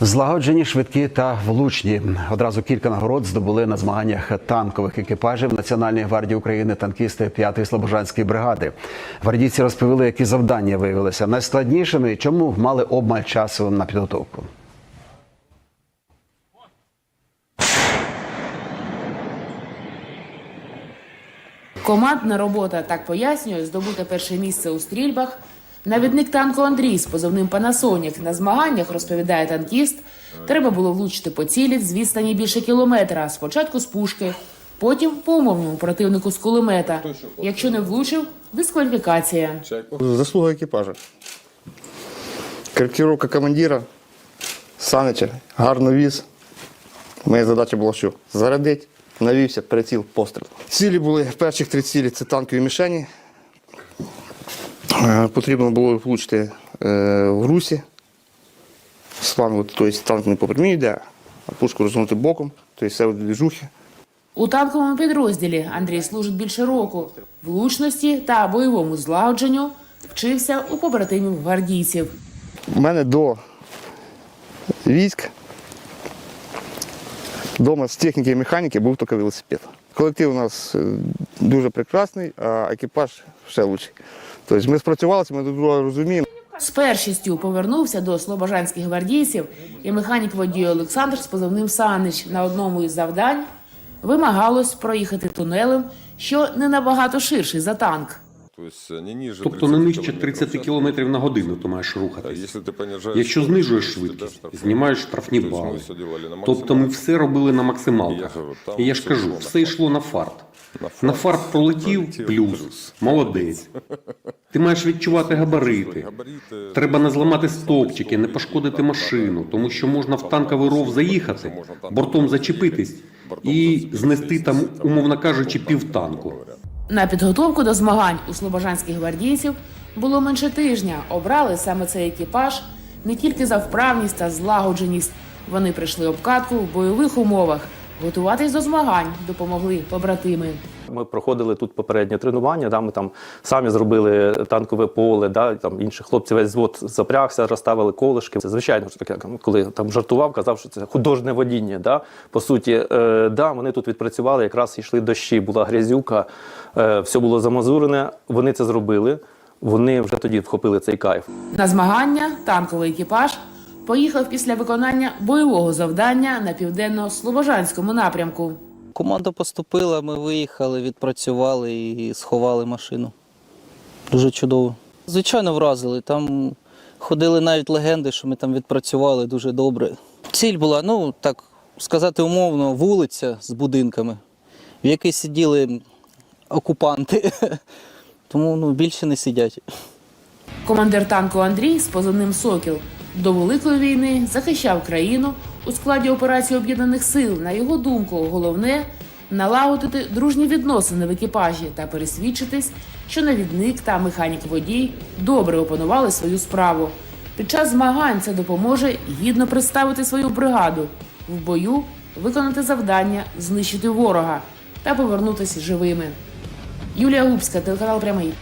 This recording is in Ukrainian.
Злагоджені, швидкі та влучні. Одразу кілька нагород здобули на змаганнях танкових екіпажів Національної гвардії України танкісти 5-ї Слобожанської бригади. Гвардійці розповіли, які завдання виявилися найскладнішими і чому мали обмаль часу на підготовку. Командна робота так пояснює здобути перше місце у стрільбах. Навідник танку Андрій з позивним Панасонік на змаганнях розповідає танкіст. Треба було влучити по цілі з відстані більше кілометра. Спочатку з пушки, потім по умовному противнику з кулемета. Якщо не влучив, дискваліфікація. Заслуга екіпажа. Коректировка командира, Санича, гарно віз. Моя задача була що? Зарядити, навівся, приціл, постріл. Цілі були, перших три цілі це танкові мішені. Е, Потрібно було влучити е, в грусі. З флангу, тобто танк не по прямій йде, а пушку розгорнути боком, тобто все в двіжухи. У танковому підрозділі Андрій служить більше року. Влучності та бойовому злагодженню вчився у побратимів гвардійців. У мене до військ, вдома з техніки і механіки був тільки велосипед. Колектив у нас е, дуже прекрасний, а екіпаж ще лучший. Тобто ми спрацювалися, ми друга розуміємо. З першістю повернувся до слобожанських гвардійців і механік водій Олександр з позивним Санич на одному із завдань вимагалось проїхати тунелем, що не набагато ширший за танк. Тобто не нижче 30 км на годину ти маєш рухатись. Якщо знижуєш швидкість, знімаєш штрафні бали. Тобто ми все робили на максималках. І я ж кажу, все йшло на фарт. На фарт пролетів плюс. Молодець. Ти маєш відчувати габарити. Треба не зламати стовпчики, не пошкодити машину, тому що можна в танковий ров заїхати, бортом зачепитись і знести там, умовно кажучи, півтанку. На підготовку до змагань у слобожанських гвардійців було менше тижня. Обрали саме цей екіпаж не тільки за вправність та злагодженість. Вони прийшли обкатку в бойових умовах. Готуватись до змагань допомогли побратими. Ми проходили тут попереднє тренування, да, ми там самі зробили танкове поле, да, там інші хлопці весь звод запрягся, розставили колишки. Це звичайно що таке, коли там жартував, казав, що це художнє водіння. Да. По суті, е, да, вони тут відпрацювали, якраз йшли дощі, була грязюка, е, все було замазурене. Вони це зробили. Вони вже тоді вхопили цей кайф. На змагання танковий екіпаж поїхав після виконання бойового завдання на південно-слобожанському напрямку. Команда поступила, ми виїхали, відпрацювали і сховали машину. Дуже чудово. Звичайно, вразили. Там ходили навіть легенди, що ми там відпрацювали дуже добре. Ціль була, ну так сказати умовно, вулиця з будинками, в якій сиділи окупанти. Тому ну, більше не сидять. Командир танку Андрій з позивним Сокіл до Великої війни захищав країну у складі операції об'єднаних сил. На його думку, головне налагодити дружні відносини в екіпажі та пересвідчитись, що навідник та механік водій добре опанували свою справу. Під час змагань це допоможе гідно представити свою бригаду в бою, виконати завдання, знищити ворога та повернутися живими. Юлія Губська, телеканал Прямий.